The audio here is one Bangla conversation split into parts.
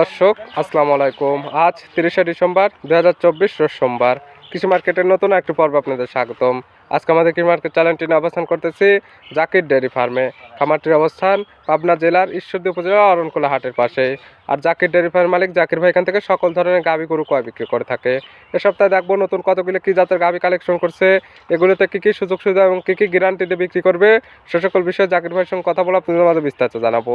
দর্শক, আসসালামু আলাইকুম। আজ তিরিশে ডিসেম্বর দু হাজার চব্বিশ সোমবার। কৃষি মার্কেটের নতুন একটি পর্ব আপনাদের স্বাগতম। আজকে আমাদের কৃষি মার্কেট চ্যানেলটি অবস্থান করতেছি জাকির ডেয়ারি ফার্মে। খামারটির অবস্থান পাবনা জেলার ঈশ্বরদী উপজেলা অরণকুলা হাটের পাশে। আর জাকির ডেয়ারি ফার্ম মালিক জাকির ভাই এখান থেকে সকল ধরনের গাভী গরু কয় বিক্রি করে থাকে। এ সপ্তাহে দেখব নতুন কতগুলো কী জাতের গাভী কালেকশন করছে, এগুলোতে কী কী সুযোগ সুবিধা এবং কী কী গ্যারান্টি দিয়ে বিক্রি করবে, সে সকল বিষয়ে জাকির ভাইয়ের সঙ্গে কথা বলে আপনাদের মাঝে বিস্তারিত জানাব।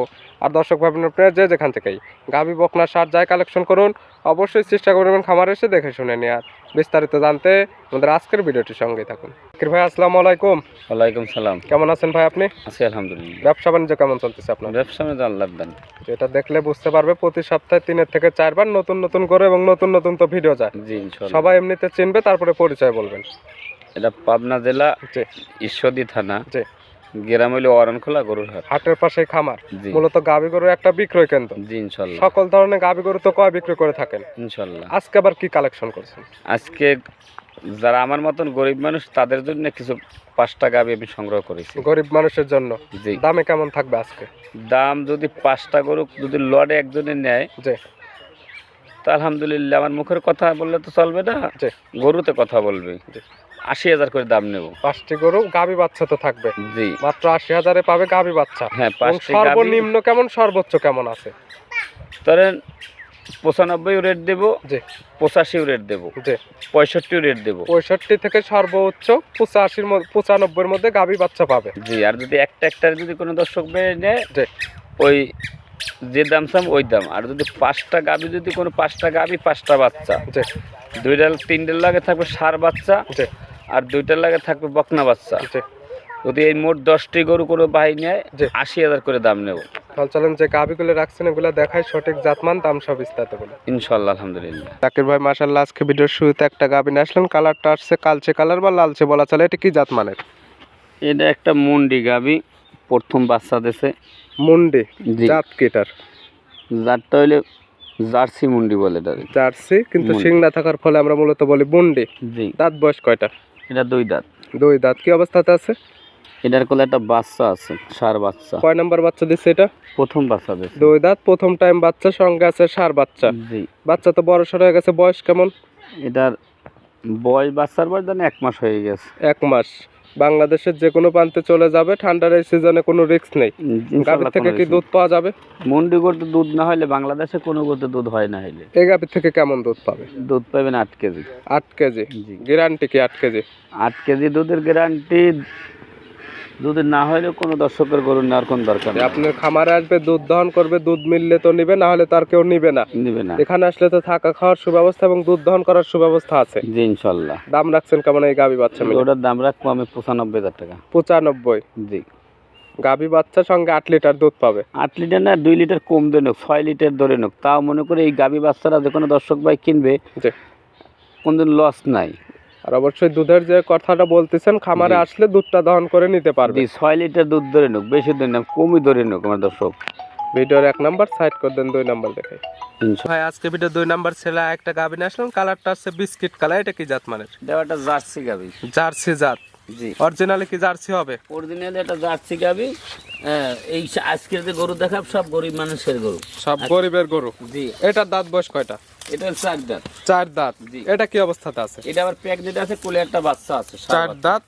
আর দর্শক ভাই আপনারা যে যেখান থেকেই গাভী, বকনা, সার যাই কালেকশন করুন, অবশ্যই চেষ্টা করবেন খামার এসে দেখে শুনে নেওয়ার বিস্তারিত জানতে আমাদের আজকের ভিডিওটির সঙ্গে থাকুন। জাকির ভাই আসসালামু আলাইকুম। ওয়ালাইকুম সালাম। কেমন আছেন ভাই আপনি? আছি আলহামদুলিল্লাহ। ব্যবসা বাণিজ্য কেমন চলতেছে আপনার? ব্যবসা আল্লাহ দেন। এটা দেখলে বুঝতে পারবে প্রতি সপ্তাহে তিনের থেকে চারবার নতুন নতুন করে এবং নতুন নতুন তো ভিডিও যায়। জি ইনশাল্লাহ। সবাই এমনিতে চিনবে তারপরে পরিচয় বলবেন। এটা পাবনা জেলা ঈশ্বরদী থানা। জি। গ্রাম হইল অরণখোলা গরুর হাট। হাটের পাশে খামার। মূলত গাভী গরুর একটা বিক্রয় কেন্দ্র। জি সকল ধরনের গাভী গরু তো কয় বিক্রি করে থাকেন? আজকে আবার কি কালেকশন করছেন? আজকে যারা আমার মতন গরিব মানুষ তাদের জন্য কিছু পাঁচটা গাবি আমি সংগ্রহ করেছি। গরিব মানুষের জন্য? জি। দামে কেমন থাকবে আজকে? দাম যদি পাঁচটা গরু যদি লড়ে একজনে নেয় জি। তা আলহামদুলিল্লাহ আমার মুখের কথা বললে তো চলবে না। জি। গরুতে কথা বলবে। জি। আশি হাজার করে দাম নেব। পাঁচটি গরু গাভী বাচ্চা তো থাকবে। জি। মাত্র আশি হাজারে পাবে গাভী বাচ্চা। হ্যাঁ পাঁচটি গাভী সর্বনিম্ন কেমন সর্বোচ্চ কেমন আছে? ধরেন পঁচানব্বই রেট দেবো জি। পঁচাশিও রেট দেবো জি। পঁয়ষট্টিও রেট দেবো। পঁয়ষট্টি থেকে সর্বোচ্চ পঁচাশির মধ্যে পঁচানব্বইয়ের মধ্যে গাভী বাচ্চা পাবে। জি আর যদি একটা একটার যদি কোনো দর্শক বেড়ে নেয় জি। ওই যে দাম চাম ওই দাম। আর যদি পাঁচটা গাবি যদি কোনো পাঁচটা গাবি পাঁচটা বাচ্চা। জি। দুইটা তিনটার লাগে থাকবে সার বাচ্চা জি। আর দুইটার লাগে থাকবে বকনা বাচ্চা। জি। যদি এই মোট দশটি গরু কোনো বাহি নেয়। আশি হাজার করে দাম নেব। তাহলে চলেন যে গাভীগুলো রাখছেন এগুলো দেখায় সঠিক জাতমান দাম সব বিস্তারিত বলে ইনশাল্লাহ আলহামদুলিল্লাহ। জাকির ভাই মাশাল্লাহ আজকে ভিডিওর শুরুতে একটা গাভী নিয়ে আসলেন কালারটা আসছে কালচে কালার বা লালচে বলা চলে এটা কি জাত মানের এটা একটা মুন্ডি গাবি প্রথম বাচ্চা দেশে মুন্ডি জাত কিটার যারটা হইলে জার্সি মুন্ডি বলে এটা। জার্সি কিন্তু। শিং না থাকার ফলে আমরা মূলত বলি বুন্ডি জি। দাঁত বয়স কয়টা এটা দুই দাঁত। দুই দাঁত কি অবস্থাতে আছে? এটার কোলে একটা বাচ্চা আছে সার বাচ্চা। কয় নাম্বার বাচ্চা দিচ্ছে এটা? প্রথম বাচ্চা দেশে দুই দাঁত প্রথম টাইম বাচ্চা সঙ্গে আছে সার বাচ্চা। জি। বাচ্চা তো বড় সড় হয়ে গেছে বয়স কেমন? এটার বয়স বাচ্চার বয়স জানি এক মাস হয়ে গেছে। এক মাস। বাংলাদেশের যে কোনো প্রান্তে চলে যাবে ঠান্ডার এই সিজনে কোনো রিস্ক নেই। গাভীর থেকে কি দুধ পাওয়া যাবে? মন্ডি করতে দুধ না হলে বাংলাদেশে কোনো করতে দুধ হয় না হইলে। এই গাভীর থেকে কেমন দুধ পাবে? দুধ পাবেন আট কেজি। আট কেজি। গ্যারান্টি কি আট কেজি? আট কেজি দুধের গ্যারান্টি যদি না হলে কোনো দর্শকের গরু নেওয়ার কোনো দরকার নেই। আপনার খামারে আসবে দুধ দহন করবে দুধ মিললে তো নিবে না হলে তার কেউ নিবে না। নিবে না। এখানে আসলে তো থাকা খাওয়ার সুব্যবস্থা এবং দুধ দহন করার সুব্যবস্থা আছে। জি ইনশাল্লাহ। দাম রাখছেন কেমন এই গাভী বাচ্চা মিলে? ওটার দাম রাখব আমি পঁচানব্বই হাজার টাকা। পঁচানব্বই? জি। গাভী বাচ্চা সঙ্গে আট লিটার দুধ পাবে। আট লিটার না দুই লিটার কম ধরে নোক ছয় লিটার ধরে নোক। তাও মনে করে এই গাবি বাচ্চারা যে কোনো দর্শক ভাই কিনবে কোনদিন লস নাই। আর অবশ্যই দুধের যে কথাটা বলতেছেন খামারে আসলে দুধটা দহন করে নিতে পারবে। ছয় লিটার দুধ ধরে নোক বেশি ধরে না কমই ধরে নোক আমার দর্শক। ভিডিওর এক নাম্বার সাইড করে দেন দুই নাম্বার দেখে। ভাই আজকে ভিডিও দুই নাম্বার ছেলে একটা গাভী নিয়ে আসলাম কালারটা হচ্ছে বিস্কিট কালার এটা কি জাত মানের? দেওয়াটা জার্সি গাবি জার্সি জাত। জি। অরিজিনালি কি জার্সি হবে? অরিজিনাল একটা জার্সি গাবি হ্যাঁ, এই আজকের যে গরু দেখাব সব গরিব মানুষের গরু। সব গরিবের গরু। জি। এটার দাঁত বয়স কয়টা? এটা চার দাঁত। চার দাঁত। এটা কি অবস্থাতে আছে? এটা আবার প্যাকেট আছে কোলে একটা বাচ্চা আছে চার দাঁত।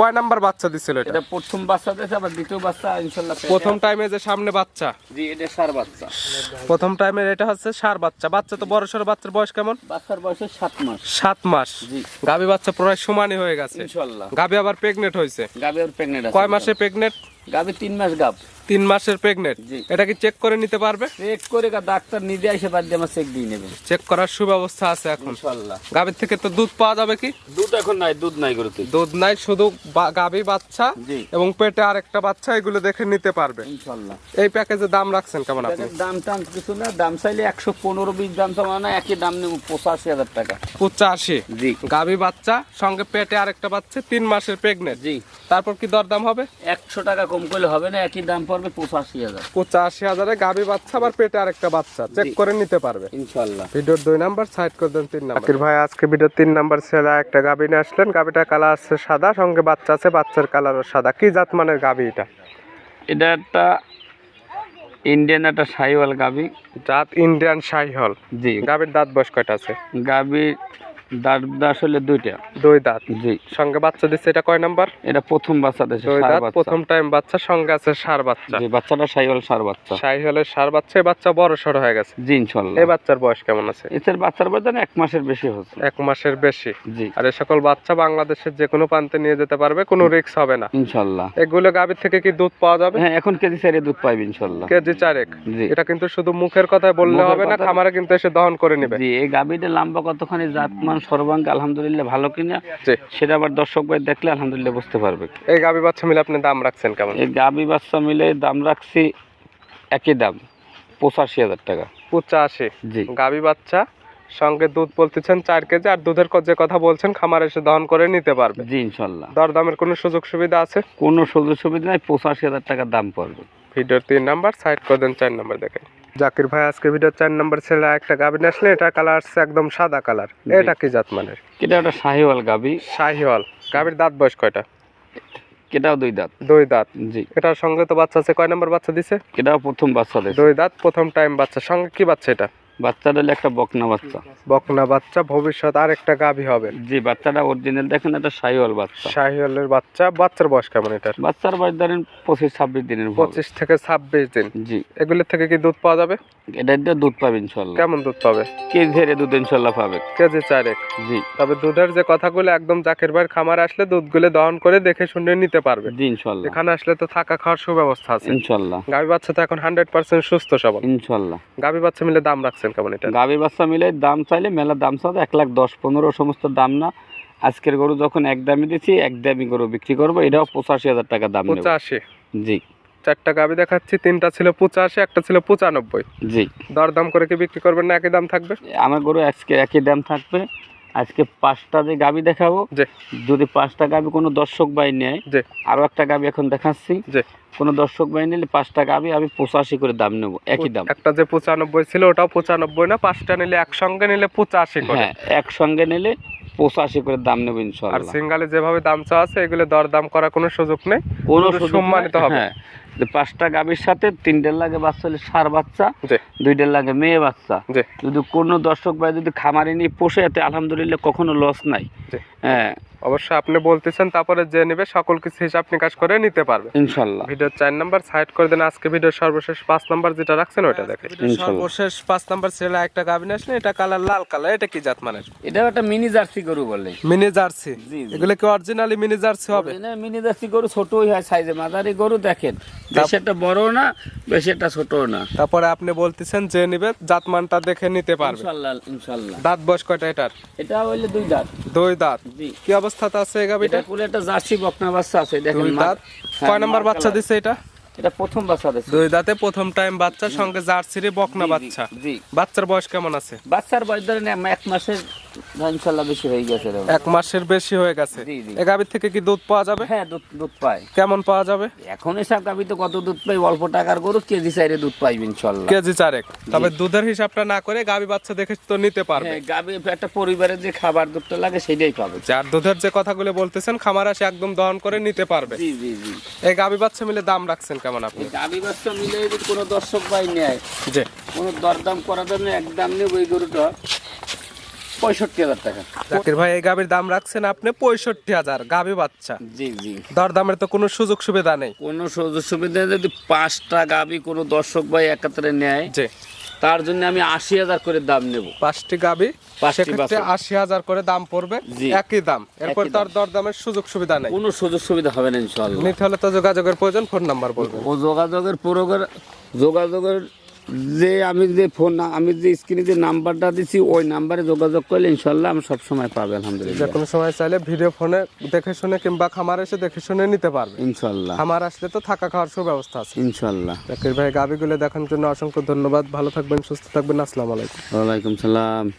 কয় নাম্বার বাচ্চা দিছিল এটা? এটা প্রথম বাচ্চা দিয়েছে আবার দ্বিতীয় বাচ্চা ইনশাল্লাহ প্রথম টাইমে যে সামনে বাচ্চা? জি এটা সার বাচ্চা। প্রথম টাইমের এটা হচ্ছে সার বাচ্চা। বাচ্চা তো বড় বাচ্চার বয়স কেমন? বাচ্চার বয়স মাস। সাত মাস। জি। গাভী বাচ্চা প্রায় সমানই হয়ে গেছে। আবার প্রেগনেন্ট হয়েছে। গাবি আছে কয় মাসে প্রেগনেন্ট গাবি তিন মাস গাব। তিন মাসের প্রেগনেন্ট। এটা কি চেক করে নিতে পারবে? চেক করে ডাক্তার নিজে এসে বাদ দিয়ে আমার চেক দিয়ে নেবে। চেক করার সুব্যবস্থা আছে এখন। ইনশাল্লাহ। গাভীর থেকে তো দুধ পাওয়া যাবে কি? দুধ এখন নাই দুধ নাই গরুতে। দুধ নাই শুধু গাভী বাচ্চা এবং পেটে আরেকটা বাচ্চা এগুলো দেখে নিতে পারবে। ইনশাল্লাহ। এই প্যাকেজের দাম রাখছেন কেমন আপনি? দাম টাম কিছু না দাম চাইলে একশো পনেরো বিশ দাম চাওয়া না একই দাম নেব পঁচাশি হাজার টাকা। পঁচাশি? জি। গাভী বাচ্চা সঙ্গে পেটে আরেকটা বাচ্চা তিন মাসের প্রেগনেন্ট জি। তারপর কি দরদাম হবে? একশো টাকা কম করলে হবে না একই দাম পড়বে পঁচাশি হাজার। পঁচাশি হাজারে গাভী বাচ্চা আবার পেটে আরেকটা বাচ্চা চেক করে নিতে পারবে। ইনশাল্লাহ। ভিডিওর দুই নাম্বার সাইড করে দেন তিন নাম্বার। ভাই আজকে ভিডিও তিন নাম্বার ছেলে একটা গাভী নিয়ে আসলেন গাভীটা কালার আছে সাদা সঙ্গে বাচ্চা আছে বাচ্চার কালারও সাদা। কি জাত মানের গাভী এটা? এটা একটা ইন্ডিয়ান একটা সাইওয়াল গাবি জাত ইন্ডিয়ান শাহিহল জি। গাভীর দাঁত বয়স কয়টা আছে? গাবি দাঁত আসলে দুইটা। দুই দাঁত। জি। সঙ্গে বাচ্চা দিচ্ছে এটা কয় নাম্বার? এটা প্রথম বাচ্চা দুই দাঁত প্রথম টাইম বাচ্চা সঙ্গে আছে সার বাচ্চা। জি বাচ্চাটা সাইওয়াল সার বাচ্চা। সার বাচ্চা এই বাচ্চা বড় সড়ো হয়ে গেছে। জি এই বাচ্চার বয়স কেমন আছে? এটার বাচ্চার বয়স এক মাসের বেশি হচ্ছে। এক মাসের বেশি। জি। আর এই সকল বাচ্চা বাংলাদেশের যে কোনো প্রান্তে নিয়ে যেতে পারবে কোনো রিস্ক হবে না। ইনশাল্লাহ এগুলো গাভীর থেকে কি দুধ পাওয়া যাবে? হ্যাঁ এখন কেজি সাইডে দুধ পাইবে ইনশাল্লাহ কেজি চারেক। জি। এটা কিন্তু শুধু মুখের কথায় বললে হবে না খামারে কিন্তু এসে দহন করে নেবে। জি এই গাবিটা লম্বা কতখানি জাতমান সর্বাঙ্গ আলহামদুলিল্লাহ ভালো কিনা সেটা আবার দর্শক ভাই দেখলে আলহামদুলিল্লাহ বুঝতে পারবে। এই গাভী বাচ্চা মিলে আপনি দাম রাখছেন কেমন? এই গাবি বাচ্চা মিলে দাম রাখছি একই দাম পঁচাশি হাজার টাকা। পঁচাশি। জি। গাভী বাচ্চা সঙ্গে দুধ বলতেছেন চার কেজি আর দুধের যে কথা বলছেন খামার এসে দহন করে নিতে পারবে। জি ইনশাল্লাহ। দরদামের কোনো সুযোগ সুবিধা আছে? কোনো সুযোগ সুবিধা নাই পঁচাশি হাজার টাকা দাম পড়বে। ভিডিওর তিন নাম্বার সাইড করে দেন চার নাম্বার দেখেন। জাকির ভাই আজকে ভিডিও চার নাম্বার ছেলে একটা গাভী নিয়ে আসলে এটা কালার আসছে একদম সাদা কালার। এটা কি জাত মানে এটা একটা শাহিওয়াল গাবি। শাহিওয়াল। গাভীর দাঁত বয়স কয়টা? এটাও দুই দাঁত। দুই দাঁত। জি। এটার সঙ্গে তো বাচ্চা আছে কয় নম্বর বাচ্চা দিছে? এটাও প্রথম বাচ্চা দিছে। দুই দাঁত প্রথম টাইম বাচ্চা। সঙ্গে কি বাচ্চা এটা? বাচ্চাটা হলো একটা বকনা বাচ্চা। বকনা বাচ্চা ভবিষ্যৎ আর একটা গাভী হবে। জি বাচ্চাটা অরিজিনাল দেখেন শাহিওয়াল বাচ্চা। বাচ্চা বাচ্চার বয়স কেমন এটার? বাচ্চার বয়স ধরেন পঁচিশ ছাব্বিশ দিনের পঁচিশ থেকে ছাব্বিশ দিন। জি। এগুলোর থেকে কি দুধ পাওয়া যাবে? এটা দিয়ে দুধ পাবে ইনশাল্লাহ কেমন দুধ পাবে? কেজি ধরে দুধ ইনশাল্লাহ পাবে। কেজি চারেক। জি। তবে দুধের যে কথাগুলো একদম জাকের ভাইয়ের খামার আসলে দুধগুলো দহন করে দেখে শুনে নিতে পারবে। জি ইনশাল্লাহ এখানে আসলে তো থাকা খাওয়ার সুব্যবস্থা আছে। ইনশাল্লাহ গাভী বাচ্চা তো এখন হান্ড্রেড পার্সেন্ট সুস্থ সবল। ইনশাল্লাহ গাভী বাচ্চা মিলে দাম রাখছেন। কেমন এটা? গাভী বাচ্চা মিলে দাম চাইলে মেলা দাম চাইলে এক লাখ দশ পনেরো সমস্ত দাম না। আজকের গরু যখন এক দামি দিচ্ছি এক দামি গরু বিক্রি করব এটাও পঁচাশি হাজার টাকা দাম পঁচাশি? জি। চারটা গাভী দেখাচ্ছি তিনটা ছিল পঁচাশি একটা ছিল পঁচানব্বই। জি। দরদাম করে কি বিক্রি করবেন না একই দাম থাকবে? আমার গরু আজকে একই দাম থাকবে। আজকে পাঁচটা যে গাবি দেখাবো যদি পাঁচটা গাবি কোনো দর্শক বাই নেয় জি। আরও একটা গাবি এখন দেখাচ্ছি। কোনো দর্শক বাই নিলে পাঁচটা গাবি আমি পঁচাশি করে দাম নেব একই দাম। একটা যে পঁচানব্বই ছিল ওটাও পঁচানব্বই না পাঁচটা নিলে একসঙ্গে নিলে পঁচাশি করে। হ্যাঁ একসঙ্গে নিলে পঁচাশি করে দাম নেব আর ইনশাল্লাহ সিঙ্গালে যেভাবে দাম চাওয়া আছে এগুলো দর দাম করার কোনো সুযোগ নেই। কোনো সম্মানিত হবে। যে পাঁচটা গাভীর সাথে তিনটের লাগে বাচ্চা হলে সার বাচ্চা দুই দুইটার লাগে মেয়ে বাচ্চা। যদি কোনো দর্শক ভাই যদি খামারে নিয়ে পোষে এতে আলহামদুলিল্লাহ কখনো লস নাই। হ্যাঁ অবশ্যই আপনি বলতেছেন তারপরে যে নেবে সকল কিছু হিসাব নিকাশ করে নিতে পারবে। ইনশাল্লাহ। ভিডিওর চার নাম্বার সাইড করে দেন আজকে ভিডিওর সর্বশেষ পাঁচ নাম্বার যেটা রাখছেন ওইটা দেখেন। সর্বশেষ পাঁচ নাম্বার ছেলে একটা গাভিন আসলে এটা কালার লাল কালার এটা কি জাত মানের? এটাও একটা মিনি জার্সি গরু বলে। Mini jersey. এগুলো কি অরিজিনালি মিনি জার্সি হবে? না মিনি জার্সি গরু ছোটই হয় সাইজে মাঝারি গরু দেখেন। বেশি একটা বড় না বেশি একটা ছোট না। তারপরে আপনি বলতেছেন যে নিবে জাত মানটা দেখে নিতে পারবে। ইনশাল্লাহ ইনশাল্লাহ। দাঁত বয়স কয়টা এটার? এটা হইলে দুই দাঁত। দুই দাঁত। কি অবস্থাতে আছে এই গাভিটা? এটা একটা জার্সি বকনা বাচ্চা আছে দেখেন দাঁত। হ্যাঁ, কয় নাম্বার বাচ্চা দিছে এটা? এটা প্রথম বাচ্চা দিছে। দুই দাঁতে প্রথম টাইম বাচ্চা সঙ্গে জার্সিরে বকনা বাচ্চা। জি। বাচ্চার বয়স কেমন আছে? বাচ্চার বয়স ধরেন এক মাসের বেশি হয়ে গেছে এক মাসের বেশি হয়ে গেছে? জি, জি। গাভীর থেকে কি দুধ পাওয়া যাবে? হ্যাঁ দুধ দুধ পায় কেমন পাওয়া যাবে? এখন এসব গাবি তো কত দুধ পাই? অল্প টাকার গরু কেজি চাইলে দুধ পাইবে ইনশাল্লাহ। কেজি চারেক। তবে দুধের হিসাবটা না করে গাভী বাচ্চা দেখে তো নিতে পারবে। হ্যাঁ একটা পরিবারের যে খাবার দুধটা লাগে সেটাই পাবে। যার দুধের যে কথাগুলো বলতেছেন খামার আসে একদম দহন করে নিতে পারবে। জি জি জি। এই গাভী বাচ্চা মিলে দাম রাখছেন কেমন আপনি? গাবি বাচ্চা মিলে যদি কোনো দর্শক ভাই নেয় যে কোনো দরদাম করার জন্য একদম নেব ওই গরুটা। পঁয়ষট্টি হাজার টাকা। জাকির ভাই এই গাভীর দাম রাখছেন আপনি পঁয়ষট্টি হাজার গাভী বাচ্চা। জি জি। দরদামের তো কোনো সুযোগ সুবিধা নেই। কোনো সুযোগ সুবিধা যদি পাঁচটা গাবি কোনো দর্শক ভাই একাত্রে নেয় তার জন্য আমি আশি হাজার করে দাম নেব। পাঁচটি সেক্ষেত্রে আশি হাজার করে দাম পড়বে একই দাম। এরপর তার দরদামের সুযোগ সুবিধা নেই। কোনো সুযোগ সুবিধা হবে না ইনশাল্লাহ নিতে হলে তো যোগাযোগের প্রয়োজন ফোন নাম্বার বলবেন। ও যোগাযোগের যোগাযোগের যে আমি যে ফোন আমি যে স্ক্রিনে যে নাম্বারটা দিছি ওই নাম্বারে যোগাযোগ করলে ইনশাল্লাহ আমি সবসময় পাবে যে আলহামদুলিল্লাহ কোনো সময় চাইলে ভিডিও ফোনে দেখে শুনে কিংবা খামার এসে দেখে শুনে নিতে পারবে। ইনশাল্লাহ। খামার আসলে তো থাকা খাওয়ার সব ব্যবস্থা আছে। ইনশাল্লাহ। জাকির ভাই গাবিগুলো দেখার জন্য অসংখ্য ধন্যবাদ। ভালো থাকবেন সুস্থ থাকবেন। আসসালামু আলাইকুম। ওয়ালাইকুম সালাম।